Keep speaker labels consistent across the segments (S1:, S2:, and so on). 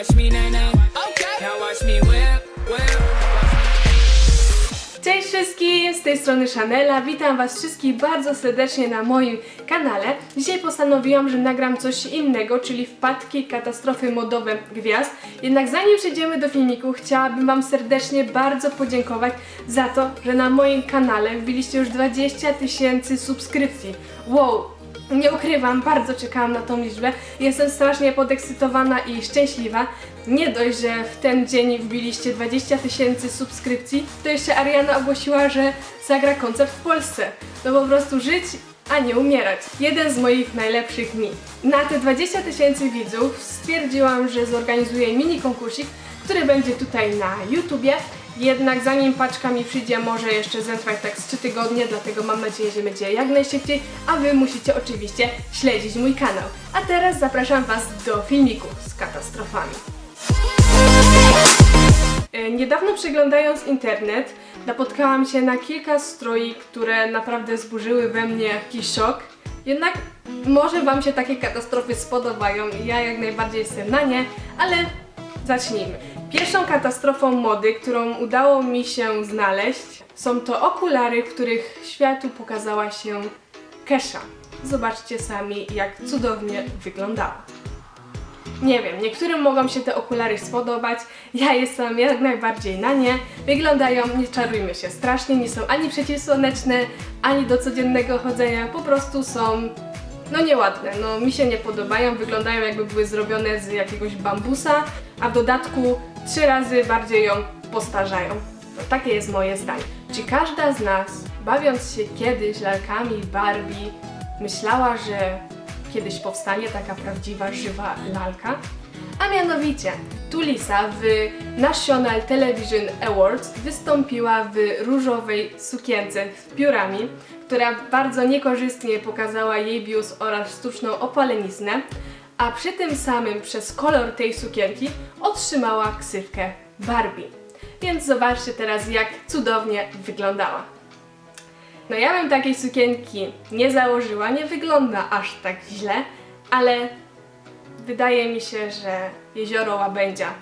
S1: watch me. Okay. Now watch me whip, whip.
S2: Cześć wszystkim, z tej strony Chanela. Witam Was wszystkich bardzo serdecznie na moim kanale. Dzisiaj postanowiłam, że nagram coś innego, czyli wpadki, katastrofy modowe gwiazd. Jednak zanim przejdziemy do filmiku, chciałabym Wam serdecznie bardzo podziękować za to, że na moim kanale wbiliście już 20 tysięcy subskrypcji. Wow, nie ukrywam, bardzo czekałam na tą liczbę. Jestem strasznie podekscytowana i szczęśliwa. Nie dość, że w ten dzień wbiliście 20 tysięcy subskrypcji, to jeszcze Ariana ogłosiła, że zagra koncert w Polsce. No po prostu żyć, a nie umierać. Jeden z moich najlepszych dni. Na te 20 tysięcy widzów stwierdziłam, że zorganizuję mini konkursik, który będzie tutaj na YouTubie. Jednak zanim paczka mi przyjdzie, może jeszcze zatrwać tak z 3 tygodnie, dlatego mam nadzieję, że będzie jak najszybciej, a Wy musicie oczywiście śledzić mój kanał. A teraz zapraszam Was do filmiku z katastrofami. E, Niedawno przeglądając internet, napotkałam się na kilka stroi, które naprawdę zburzyły we mnie jakiś szok. Jednak może Wam się takie katastrofy spodobają ja jak najbardziej jestem na nie, ale zacznijmy. Pierwszą katastrofą mody, którą udało mi się znaleźć, są to okulary, w których światu pokazała się Kesha. Zobaczcie sami, jak cudownie wyglądała. Nie wiem, niektórym mogą się te okulary spodobać, ja jestem jak najbardziej na nie. Wyglądają, nie czarujmy się, strasznie, nie są ani przeciwsłoneczne, ani do codziennego chodzenia, po prostu są, no nieładne, no mi się nie podobają, wyglądają jakby były zrobione z jakiegoś bambusa, a w dodatku trzy razy bardziej ją postarzają. Takie jest moje zdanie. Czy każda z nas, bawiąc się kiedyś lalkami Barbie, myślała, że kiedyś powstanie taka prawdziwa, żywa lalka. A mianowicie, Tulisa w National Television Awards wystąpiła w różowej sukience z piórami, która bardzo niekorzystnie pokazała jej biust oraz sztuczną opaleniznę, a przy tym samym przez kolor tej sukienki otrzymała ksywkę Barbie. Więc zobaczcie teraz, jak cudownie wyglądała. No ja bym takiej sukienki nie założyła, nie wygląda aż tak źle, ale wydaje mi się, że jezioro Łabędzia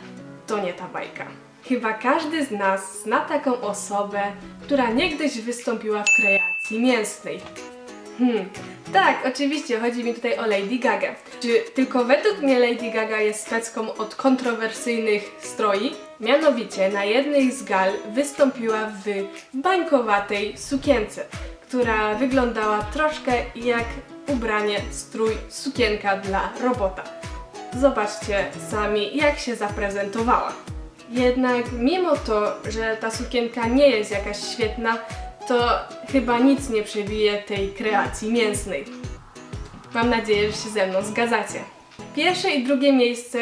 S2: to nie ta bajka. Chyba każdy z nas zna taką osobę, która niegdyś wystąpiła w kreacji mięsnej. Hmm, tak, oczywiście, chodzi mi tutaj o Lady Gaga. Czy tylko według mnie Lady Gaga jest specką od kontrowersyjnych stroi? Mianowicie na jednej z gal wystąpiła w bańkowatej sukience, która wyglądała troszkę jak ubranie, strój, sukienka dla robota. Zobaczcie sami, jak się zaprezentowała. Jednak mimo to, że ta sukienka nie jest jakaś świetna, to chyba nic nie przebije tej kreacji mięsnej. Mam nadzieję, że się ze mną zgadzacie. Pierwsze i drugie miejsce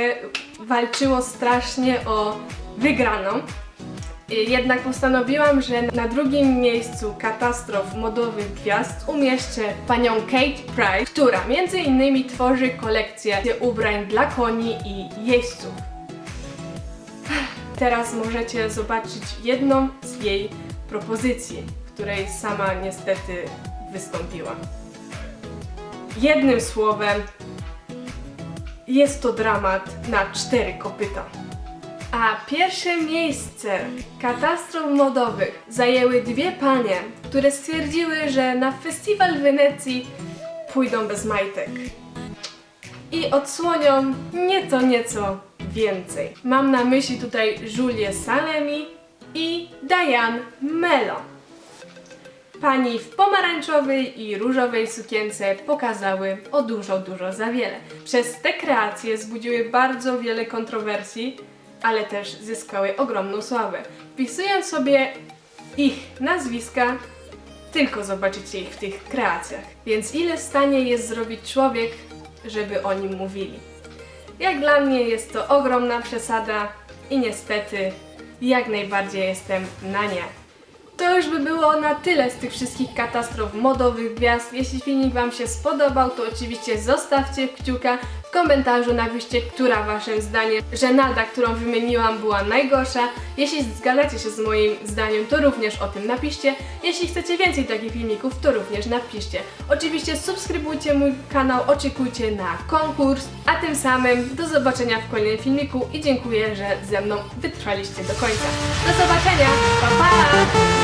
S2: walczyło strasznie o wygraną. Jednak postanowiłam, że na drugim miejscu katastrof modowych gwiazd umieszczę panią Kate Price, która między innymi tworzy kolekcję ubrań dla koni i jeźdźców. Teraz możecie zobaczyć jedną z jej propozycji, w której sama niestety wystąpiła. Jednym słowem, jest to dramat na cztery kopyta. A pierwsze miejsce katastrof modowych zajęły dwie panie, które stwierdziły, że na festiwal w Wenecji pójdą bez majtek. I odsłonią nieco, nieco więcej. Mam na myśli tutaj Julię Salemi i Diane Melo. Pani w pomarańczowej i różowej sukience pokazały o dużo, dużo za wiele. Przez te kreacje zbudziły bardzo wiele kontrowersji, ale też zyskały ogromną sławę. Wpisując sobie ich nazwiska, tylko zobaczycie ich w tych kreacjach. Więc ile stanie jest zrobić człowiek, żeby o nim mówili? Jak dla mnie jest to ogromna przesada i niestety jak najbardziej jestem na nie. To już by było na tyle z tych wszystkich katastrof modowych gwiazd. Jeśli filmik Wam się spodobał, to oczywiście zostawcie kciuka. W komentarzu napiszcie, która Waszym zdaniem żenada, którą wymieniłam, była najgorsza. Jeśli zgadzacie się z moim zdaniem, to również o tym napiszcie. Jeśli chcecie więcej takich filmików, to również napiszcie. Oczywiście subskrybujcie mój kanał, oczekujcie na konkurs, a tym samym do zobaczenia w kolejnym filmiku i dziękuję, że ze mną wytrwaliście do końca. Do zobaczenia, pa pa!